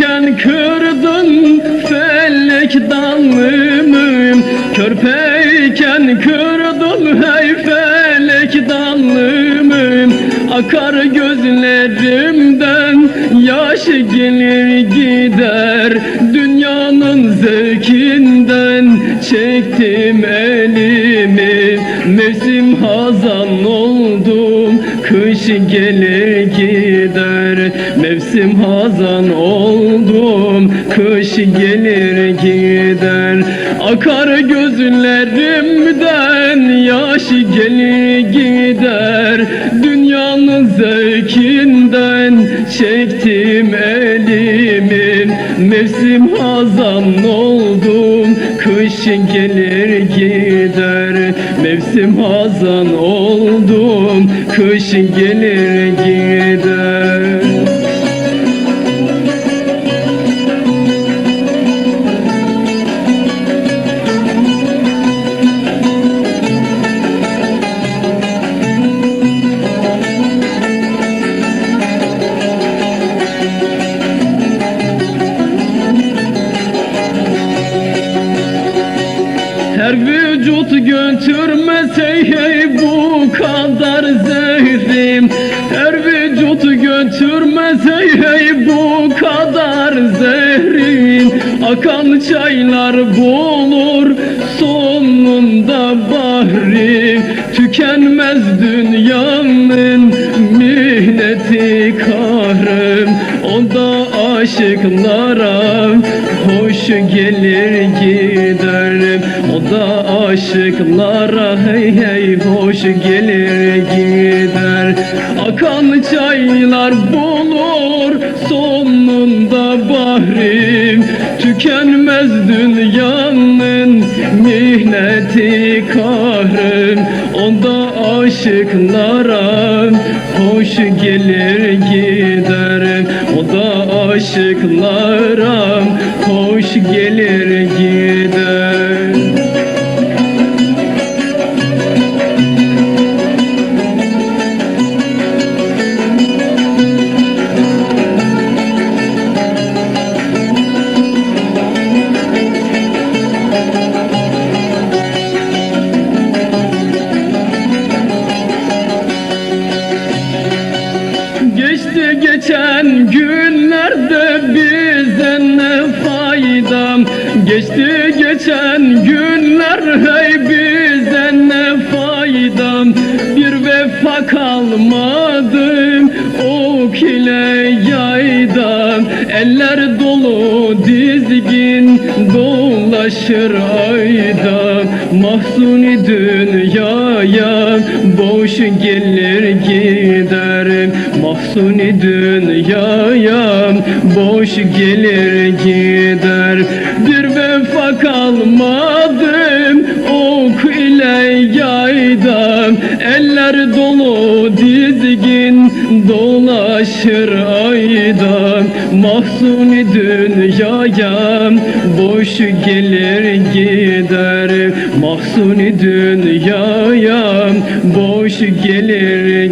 Diken kırdın felek dalımı Körpeyken kırdın hey felek dalımı Akar gözlerimden yaş gelir gider Dünyanın zevkinden çektim elimi. Mevsim hazan oldum kış gelir gider. Mevsim hazan oldum kış gelir gider. Akar gözlerimden yaş gelir gider. Dünyanın zevkinden çektim elimi. Mevsim hazan oldum kış gelir gider. Mevsim hazan oldum kış gelir gider vücut götürmese hey bu kadar zehrim. Her vücut götürmese hey bu kadar zehrim. Akan çaylar bulur sonunda bahri. Tükenmez dünyanın mihneti kahrım. O da aşıklara hoş gelir gider O da aşıklara hey hey hoş gelir gider. Akan çaylar bulur sonunda bahrim. Tükenmez dünyanın mihneti kahrım. O da aşıklara hoş gelir gider. O da aşıklara hoş gelir Geçti geçen günlerde bize ne faydam? Geçti geçen günler hey bize ne faydam? Bir vefa kalmadı ok ile yaydan. Eller dolu dizgin dolaşır ayda Mahzuni dünyaya boş gelir gider Mahzuni dünyaya boş gelir gider. Bir vefa kalmadım ok ile yaydan Eller dolu dizgin dolaşır ayda Mahzuni dünyaya boş gelir gider. Mahzuni dünyaya boş gelir